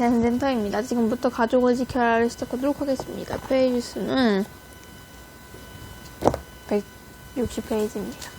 안녕하세요, 센터입니다. 지금부터 가족을 지켜라를 시작하도록 하겠습니다. 페이지 수는 160페이지입니다.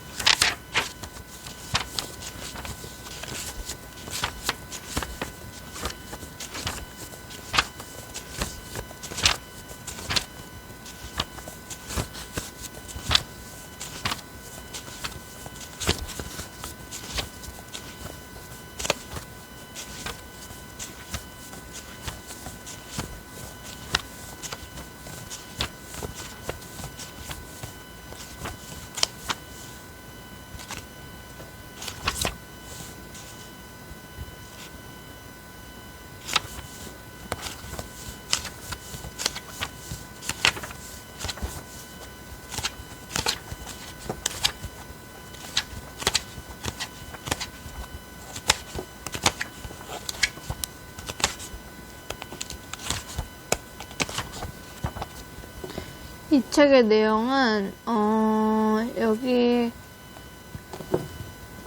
이 책의 내용은 어 여기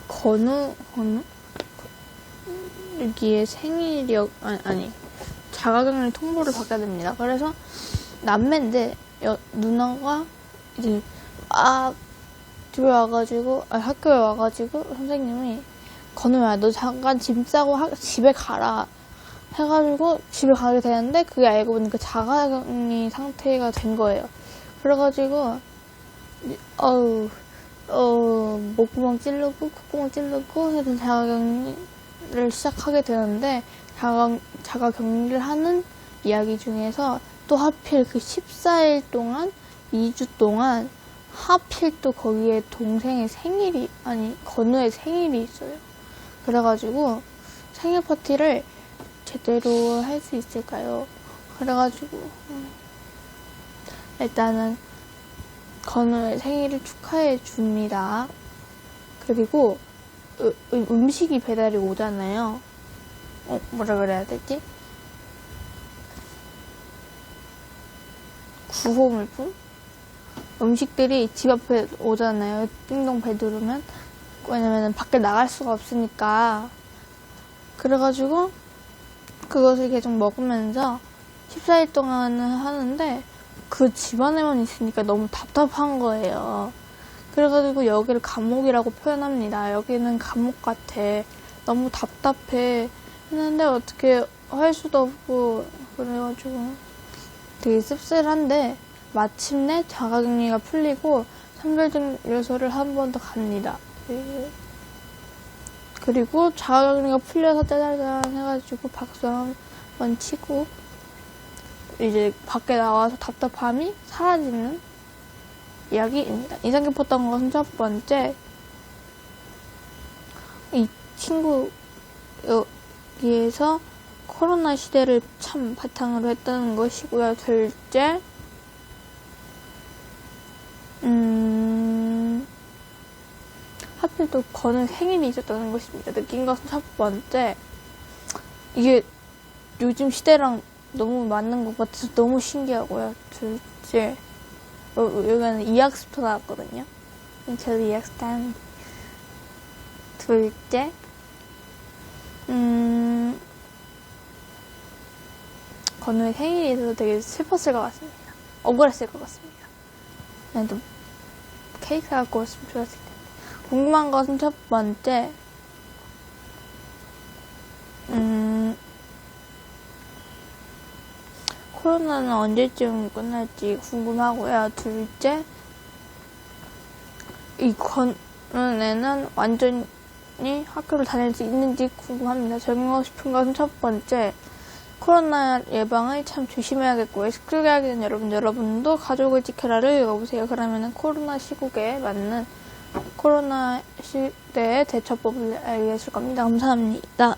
건우 건우 여기에 생일이 아니, 아니 자가격리 통보를 받게 됩니다. 그래서 남매인데 여, 누나가 이제 아 집에 와가지고 아, 학교에 와가지고 선생님이 건우야 너 잠깐 짐 싸고 학- 집에 가라 해가지고 집에 가게 되는데 그게 알고 보니까 자가격리 상태가 된 거예요. 그래가지고 어우 어 목구멍 찌르고 콧구멍 찌르고 해서 자가격리를 시작하게 되는데 자가 자가격리를 하는 이야기 중에서 또 하필 그 14일 동안 2주 동안 하필 또 거기에 동생의 생일이 아니 건우의 생일이 있어요. 그래가지고 생일 파티를 제대로 할 수 있을까요? 그래가지고 음, 일단은 건우의 생일을 축하해 줍니다. 그리고 으- 으- 음식이 배달이 오잖아요. 어, 뭐라 그래야 되지? 구호물품? 음식들이 집 앞에 오잖아요. 띵동 배 누르면. 왜냐면 밖에 나갈 수가 없으니까. 그래가지고 그것을 계속 먹으면서 14일 동안은 하는데 그 집안에만 있으니까 너무 답답한 거예요. 그래가지고 여기를 감옥이라고 표현합니다. 여기는 감옥 같아. 너무 답답해. 했는데 어떻게 할 수도 없고 그래가지고 되게 씁쓸한데 마침내 자가격리가 풀리고 선별진료소를 한 번 더 갑니다. 네. 그리고 자가격리가 풀려서 짜자잔 해가지고 박수 한 번 치고 이제 밖에 나와서 답답함이 사라지는 이야기입니다. 인상 깊었던 것은 첫 번째, 이 친구 여기에서 코로나 시대를 참 바탕으로 했다는 것이고요. 둘째, 하필 또 건우 생일이 있었다는 것입니다. 느낀 것은 첫 번째, 이게 요즘 시대랑 너무 맞는 것 같아서 너무 신기하고요. 둘째, 어, 여기는 이학습터 나왔거든요. 저도 이학습한 둘째, 음, 건우의 생일이 있어서 되게 슬펐을 것 같습니다. 억울했을 것 같습니다. 그래도 케이크 갖고 왔으면 좋았을 텐데. 궁금한 것은 첫 번째, 음, 코로나는 언제쯤 끝날지 궁금하고요. 둘째, 이 건우에는 완전히 학교를 다닐 수 있는지 궁금합니다. 적용하고 싶은 것은 첫 번째, 코로나 예방을 참 조심해야겠고, 스쿨 가기는 여러분, 여러분도 가족을 지켜라를 읽어보세요. 그러면 코로나 시국에 맞는 코로나 시대의 대처법을 알게 되실 겁니다. 감사합니다.